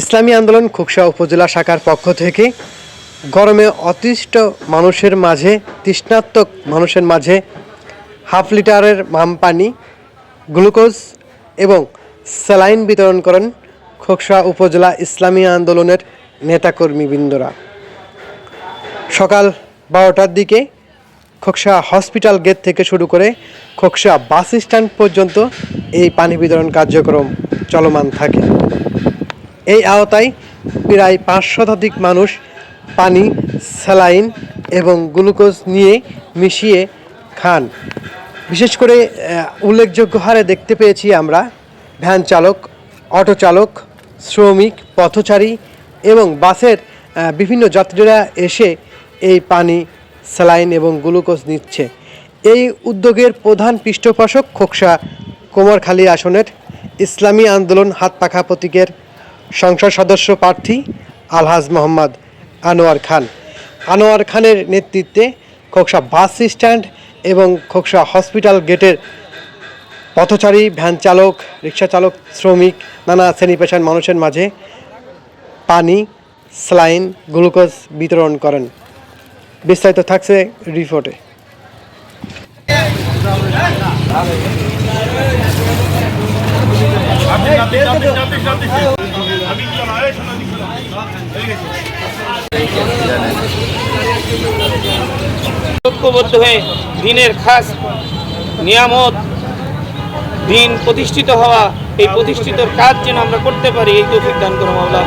ইসলামী আন্দোলন খুকসা উপজেলা শাখার পক্ষ থেকে গরমে অতিষ্ঠ মানুষের মাঝে, তৃষ্ণাত্মক মানুষের মাঝে হাফ লিটারের মাম পানি, গ্লুকোজ এবং স্যালাইন বিতরণ করেন খোকসা উপজেলা ইসলামী আন্দোলনের নেতাকর্মীবৃন্দরা। সকাল বারোটার দিকে খোকসা হসপিটাল গেট থেকে শুরু করে খোকসা বাস স্ট্যান্ড পর্যন্ত এই পানি বিতরণ কার্যক্রম চলমান থাকে। এই আওতায় প্রায় পাঁচ শতাধিক মানুষ পানি, স্যালাইন এবং গ্লুকোজ নিয়ে মিশিয়ে খান। বিশেষ করে উল্লেখযোগ্য হারে দেখতে পেয়েছি আমরা ভ্যান চালক, অটো চালক, শ্রমিক, পথচারী এবং বাসের বিভিন্ন যাত্রীরা এসে এই পানি, স্যালাইন এবং গ্লুকোজ নিচ্ছে। এই উদ্যোগের প্রধান পৃষ্ঠপোষক খোকসা কোমরখালী আসনের ইসলামী আন্দোলন হাত পাখা প্রতীকের সংসদ সদস্য প্রার্থী আলহাজ মোহাম্মদ আনোয়ার খান আনোয়ার খানের নেতৃত্বে খোকসা বাস স্ট্যান্ড এবং খোকসা হসপিটাল গেটের পথচারী ভ্যান চালক রিক্সা চালক শ্রমিক নানা শ্রেণি পেশার মানুষের মাঝে পানি স্লাইন গ্লুকোজ বিতরণ করেন বিস্তারিত থাকছে রিপোর্টে ঐক্যবদ্ধ হয়ে দিনের খাস নিয়ামত দিন প্রতিষ্ঠিত হওয়া এই প্রতিষ্ঠিত কাজ যেন আমরা করতে পারি এই তৌফিক দান করো মাওলা।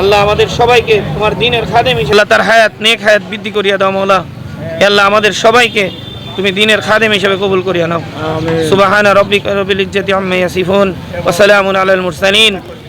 আল্লাহ আমাদের সবাইকে তোমার দিনের খাদেম হিসেবে তার হায়াত নেক হায়াত বৃদ্ধি করিয়া দাও মাওলা। আল্লাহ আমাদের সবাইকে তুমি দিনের খাদেম হিসেবে কবুল করিয়া নাও। সুবাহানা রব্বিক রবিল ইজ্জতি আম্মা ইয়াসিফুন ওয়া সালামুন আলাল মুরসালিন।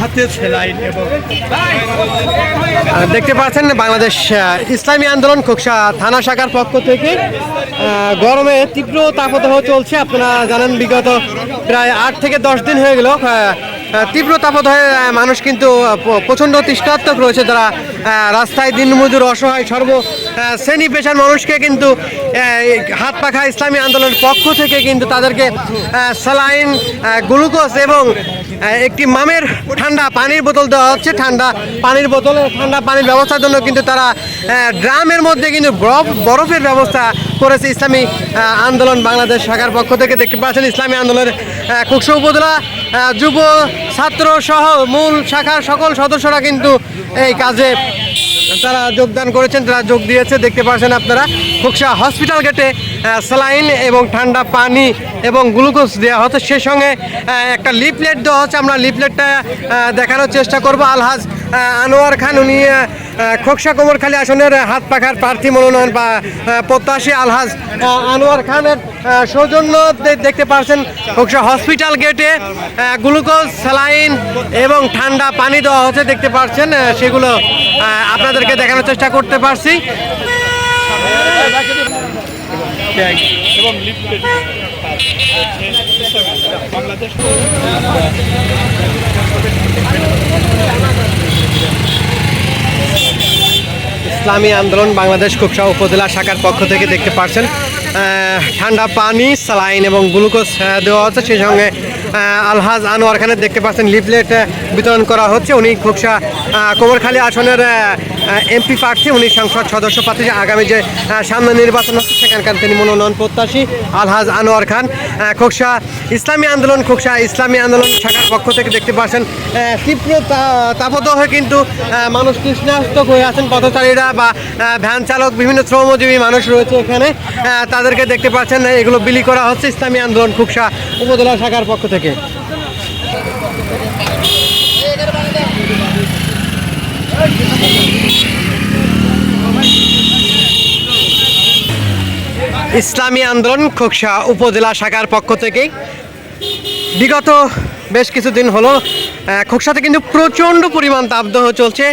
হাতে সেলাইন দেখতে পাচ্ছেন বাংলাদেশ ইসলামী আন্দোলন খোকসা থানা শাখার পক্ষ থেকে গরমে তীব্র তাপদাহ চলছে। আপনারা জানেন বিগত প্রায় আট থেকে দশ দিন হয়ে গেল তীব্র তাপদাহে মানুষ কিন্তু প্রচণ্ড তৃষ্ণাত্মক রয়েছে। তারা রাস্তায় দিনমজুর, অসহায়, সর্ব শ্রেণি পেশার মানুষকে কিন্তু হাত পাখা ইসলামী আন্দোলনের পক্ষ থেকে কিন্তু তাদেরকে স্যালাইন গ্লুকোজ এবং একটি মামের ঠান্ডা পানির বোতল দেওয়া হচ্ছে। ঠান্ডা পানির বোতলে ঠান্ডা পানির ব্যবস্থার জন্য কিন্তু তারা ড্রামের মধ্যে কিন্তু বরফ, বরফের ব্যবস্থা করেছে ইসলামী আন্দোলন বাংলাদেশ শাখার পক্ষ থেকে। দেখতে পাচ্ছেন ইসলামী আন্দোলনের কুকসা উপজেলা যুব ছাত্র সহ মূল শাখার সকল সদস্যরা কিন্তু এই কাজে তারা যোগদান করেছেন তারা যোগ দিয়েছে, দেখতে পাচ্ছেন আপনারা, খুকসা হসপিটাল গেটে স্যালাইন এবং ঠান্ডা পানি এবং গ্লুকোজ দেওয়া হচ্ছে সে সঙ্গে একটা লিফলেট দেওয়া হচ্ছে। আমরা লিফলেটটা দেখানোর চেষ্টা করব। আলহাজ আনোয়ার খান উনি খোকসা কোমরখালী আসনের হাত পাখার প্রার্থী মনোনয়ন বা প্রত্যাশী আলহাজ। আনোয়ার খানের সৌজন্য দেখতে পাচ্ছেন খোকসা হসপিটাল গেটে গ্লুকোজ, স্যালাইন এবং ঠান্ডা পানি দেওয়া হচ্ছে, দেখতে পাচ্ছেন সেগুলো আপনাদেরকে দেখানোর চেষ্টা করতে পারছি। বাংলাদেশ ইসলামী আন্দোলন বাংলাদেশ কুকসা উপজেলা শাখার পক্ষ থেকে দেখতে পাচ্ছেন ঠান্ডা পানি, স্যালাইন এবং গ্লুকোজ দেওয়া হচ্ছে। সেই সঙ্গে আলহাজ আনোয়ার খানের দেখতে পাচ্ছেন, লিফলেট বিতরণ করা হচ্ছে। উনি খুকসা কোমরখালী আসনের এমপি প্রার্থী, উনি সংসদ সদস্য প্রার্থী। আগামী যে সামনে নির্বাচন হচ্ছে, সেখানকার তিনি মনোনয়ন প্রত্যাশী আলহাজ আনোয়ার খান। খোকসা ইসলামী আন্দোলন, খোকসা ইসলামী আন্দোলন শাখার পক্ষ থেকে দেখতে পাচ্ছেন তীব্র তা- তাপদাহে কিন্তু মানুষ কৃষ্ণাস্ত হয়ে আছেন পথচারীরা বা ভ্যান চালক, বিভিন্ন শ্রমজীবী মানুষ রয়েছে এখানে। তাদেরকে দেখতে পাচ্ছেন, এগুলো বিলি করা হচ্ছে ইসলামী আন্দোলন খুকসা উপজেলা শাখার পক্ষ থেকে। ইসলামী আন্দোলন খোকসা উপজেলা শাখার পক্ষ থেকে বিগত বেশ কিছুদিন হলো খোকসাতে কিন্তু প্রচণ্ড পরিমাণ তাপদাহ চলছে।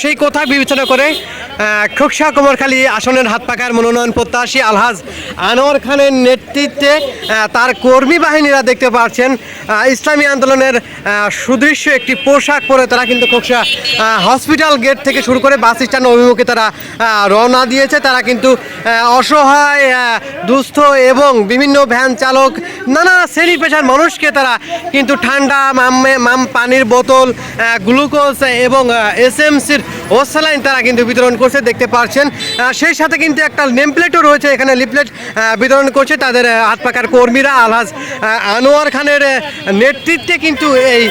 সেই কথা বিবেচনা করে খোকসা কোমরখালী আসনের হাত পাকার মনোনয়ন প্রত্যাশী আলহাজ আনোয়ার খানের নেতৃত্বে তার কর্মী বাহিনীরা দেখতে পাচ্ছেন ইসলামী আন্দোলনের সুদৃশ্য একটি পোশাক পরে তারা কিন্তু খোকসা হসপিটাল গেট থেকে শুরু করে বাস স্ট্যান্ড অভিমুখে তারা রওনা দিয়েছে। তারা কিন্তু অসহায় দুস্থ এবং বিভিন্ন ভ্যান চালক, নানা শ্রেণি পেশার মানুষকে তারা কিন্তু ঠান্ডা, মাম মাম পানির বোতল গ্লুকোজ এবং এসএমসির ওসালাইন তারা কিন্তু বিতরণ করছে, দেখতে পাচ্ছেন সেই সাথে কিন্তু একটা নেমপ্লেটও রয়েছে, এখানে লিফলেট বিতরণ করছে তাদের হাত পাকার কর্মীরা। আলহাজ আনোয়ার খানের নেতৃত্বে কিন্তু এই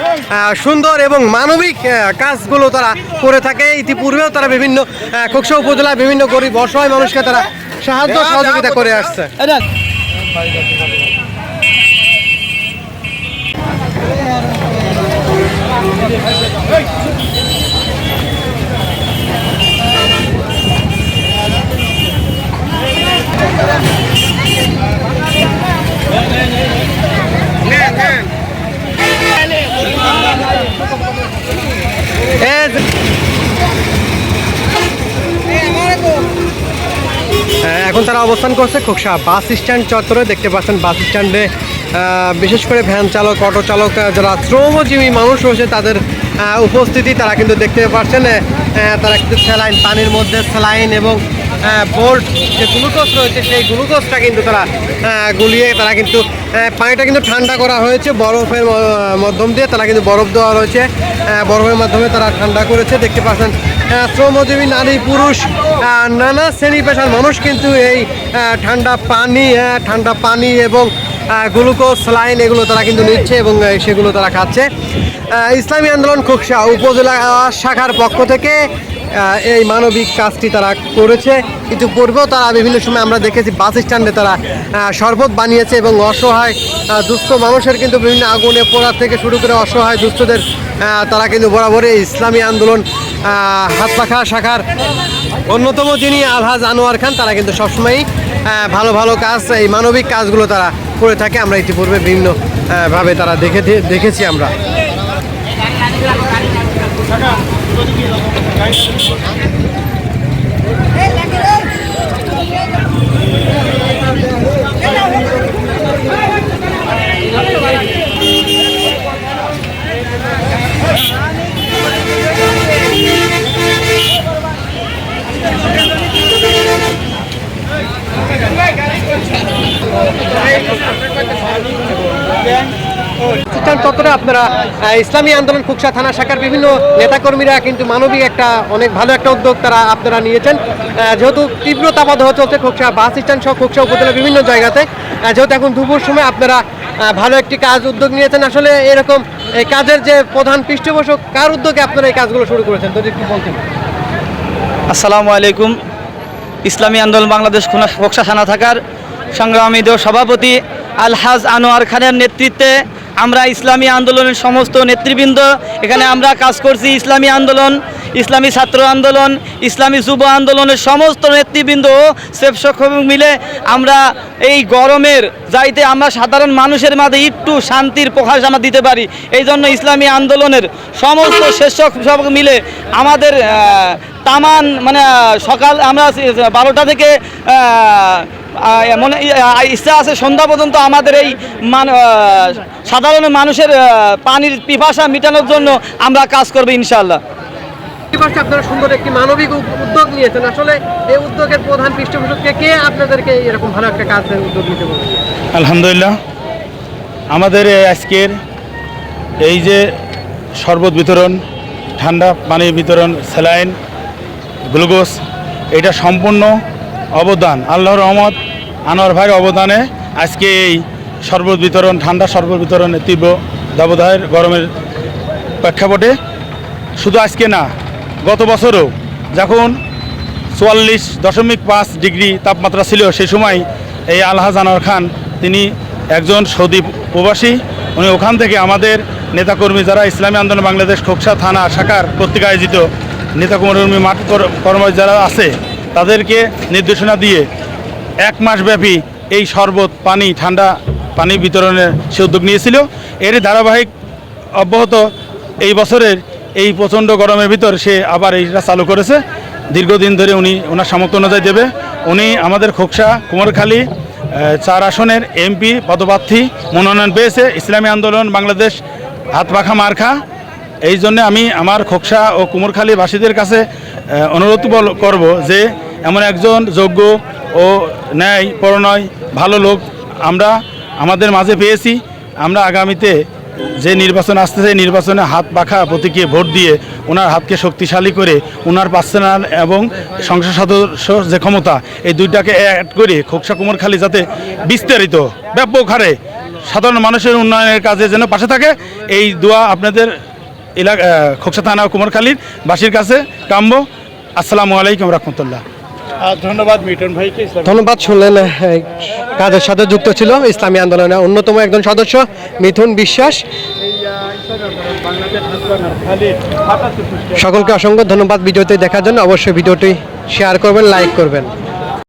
সুন্দর এবং মানবিক কাজগুলো তারা করে থাকে। ইতিপূর্বেও তারা বিভিন্ন খোকসা উপজেলায় বিভিন্ন গরিব, অসহায় মানুষকে তারা সাহায্য সহযোগিতা করে আসছে এই যে- হ্যাঁ, এখন তারা অবস্থান করছে খোকসা বাস স্ট্যান্ড চত্বরে দেখতে পাচ্ছেন বাস স্ট্যান্ডে বিশেষ করে ভ্যান চালক, অটো চালক যারা শ্রমজীবী মানুষ রয়েছে, তাদের উপস্থিতি তারা কিন্তু দেখতে পাচ্ছেন তারা কিন্তু স্যালাইন, পানির মধ্যে স্যালাইন এবং বোল্ট যে গ্লুকোজ রয়েছে, সেই গ্লুকোজটা কিন্তু তারা গুলিয়ে তারা কিন্তু পানিটা কিন্তু ঠান্ডা করা হয়েছে, বরফের মাধ্যম দিয়ে তারা কিন্তু বরফ দেওয়া রয়েছে বরফের মাধ্যমে তারা ঠান্ডা করেছে, দেখতে পাচ্ছেন শ্রমজীবী নারী, পুরুষ নানা শ্রেণি পেশার মানুষ কিন্তু এই ঠান্ডা পানি ঠান্ডা পানি এবং গ্লুকোজ স্লাইন এগুলো তারা কিন্তু নিচ্ছে এবং সেগুলো তারা খাচ্ছে। ইসলামী আন্দোলন খোকসা উপজেলা শাখার পক্ষ থেকে এই মানবিক কাজটি তারা করেছে। ইতিপূর্বেও তারা বিভিন্ন সময় আমরা দেখেছি বাস স্ট্যান্ডে তারা শরবত বানিয়েছে এবং অসহায় দুস্থ মানুষের কিন্তু বিভিন্ন আগুনে পোড়া থেকে শুরু করে অসহায় দুস্থদের তারা কিন্তু বরাবরই ইসলামী আন্দোলন আহ, হাত পাখা শাখার অন্যতম যিনি আলহাজ আনোয়ার খান তারা কিন্তু সবসময়ই ভালো ভালো কাজ এই মানবিক কাজগুলো তারা করে থাকে আমরা ইতিপূর্বে বিভিন্ন ভাবে তারা দেখে দেখেছি আমরা। চত্বরে আপনারা ইসলামী আন্দোলন কুকসা থানা শাখার বিভিন্ন নেতাকর্মীরা কিন্তু মানবিক একটা, অনেক ভালো একটা উদ্যোগ তারা আপনারা নিয়েছেন। যেহেতু তীব্র তাপাদহ চলছে খোকসা বাস স্ট্যান্ড সহ খোকসা উপজেলার বিভিন্ন জায়গাতে। যেহেতু এখন দুপুর সময় আপনারা ভালো একটি কাজ উদ্যোগ নিয়েছেন। আসলে এরকম, এই কাজের যে প্রধান পৃষ্ঠপোষক, কার উদ্যোগে আপনারা এই কাজগুলো শুরু করেছেন? যদি একটু বলতেন। আসসালামু আলাইকুম। ইসলামী আন্দোলন বাংলাদেশ খুনা বক্সা থানা থাকার সংগ্রামী সভাপতি আলহাজ আনোয়ার খানের নেতৃত্বে আমরা ইসলামী আন্দোলনের সমস্ত নেতৃবৃন্দ, এখানে আমরা কাজ করছি ইসলামী আন্দোলন, ইসলামী ছাত্র আন্দোলন, ইসলামী যুব আন্দোলনের সমস্ত নেতৃবৃন্দ ও স্বেচ্ছাসেবক মিলে আমরা এই গরমের যাইতে আমরা সাধারণ মানুষের মাঝে একটু শান্তির প্রকাশ আমরা দিতে পারি। এই জন্য ইসলামী আন্দোলনের সমস্ত স্বেচ্ছাসেবক মিলে আমাদের তামান মানে সকাল আমরা বারোটা থেকে মনে ইচ্ছা আছে সন্ধ্যা পর্যন্ত আমাদের এই মান সাধারণ মানুষের পানির পিপাসা মেটানোর জন্য আমরা কাজ করব ইনশাল্লাহ এই পাশে আপনারা সুন্দর একটি মানবিক উদ্যোগ নিয়েছেন। আসলে এই উদ্যোগের প্রধান পৃষ্ঠপোষককে কে আপনাদেরকে এরকম ভালো একটা কাজের উদ্যোগ নিতে আলহামদুলিল্লাহ। আমাদের আজকের এই যে শরবত বিতরণ ঠান্ডা পানি বিতরণ স্যালাইন গ্লুকোজ এটা সম্পূর্ণ অবদান, আল্লাহর রহমত, আনোয়ার ভাইয়ের অবদানে আজকে এই শরবত বিতরণ, ঠান্ডা শরবত বিতরণের তীব্র দাবদাহের গরমের প্রেক্ষাপটে। শুধু আজকে না, গত বছরও যখন চুয়াল্লিশ দশমিক পাঁচ ডিগ্রি তাপমাত্রা ছিল সেই সময় এই আলহাজ আনোয়ার খান, তিনি একজন সৌদি প্রবাসী, উনি ওখান থেকে আমাদের নেতাকর্মী যারা ইসলামী আন্দোলন, বাংলাদেশ খোকসা থানা শাখার কর্তৃক আয়োজিত নেতাকর্মী মাঠ কর- কর্মী যারা আছে তাদেরকে নির্দেশনা দিয়ে এক মাসব্যাপী এই শরবত, পানি, ঠান্ডা পানি বিতরণের সে উদ্যোগ নিয়েছিল। এর ধারাবাহিক অব্যাহত এই বছরের এই প্রচণ্ড গরমের ভিতর সে আবার এইটা চালু করেছে। দীর্ঘদিন ধরে উনি ওনার সামর্থ্য অনুযায়ী দেবে। উনি আমাদের খোকসা, কুমারখালী চার আসনের এমপি, পদপ্রার্থী মনোনয়ন পেয়েছে। ইসলামী আন্দোলন, বাংলাদেশ হাত পাখা মার্খা। এই জন্য আমি আমার খোকসা ও কুমোরখালীবাসীদের কাছে অনুরোধ করব যে এমন একজন যোগ্য ও ন্যায় পরনয় ভালো লোক আমরা আমাদের মাঝে পেয়েছি। আমরা আগামীতে যে নির্বাচন আসতেছে নির্বাচনে হাত পাখা প্রতীকে ভোট দিয়ে ওনার হাতকে শক্তিশালী করে ওনার পার্সোনাল এবং সংসদ সদস্য যে ক্ষমতা, এই দুইটাকে অ্যাড করে খোকসা কুমারখালী যাতে বিস্তারিত, ব্যাপক হারে সাধারণ মানুষের উন্নয়নের কাজে যেন পাশে থাকে, এই দোয়া আপনাদের এলাকা খোকসা থানা কুমারখালীর বাসীর কাছে কাম্য। আসসালামু আলাইকুম রহমতুল্লাহ। ধন্যবাদ মিটন ভাইকে ধন্যবাদ শুনলেন কাদের কাজের সাথে যুক্ত ছিল? ইসলামী আন্দোলনের অন্যতম একজন সদস্য মিথুন বিশ্বাস। সকলকে অসংখ্য ধন্যবাদ ভিডিওতে দেখার জন্য। অবশ্যই ভিডিওটি শেয়ার করবেন লাইক করবেন।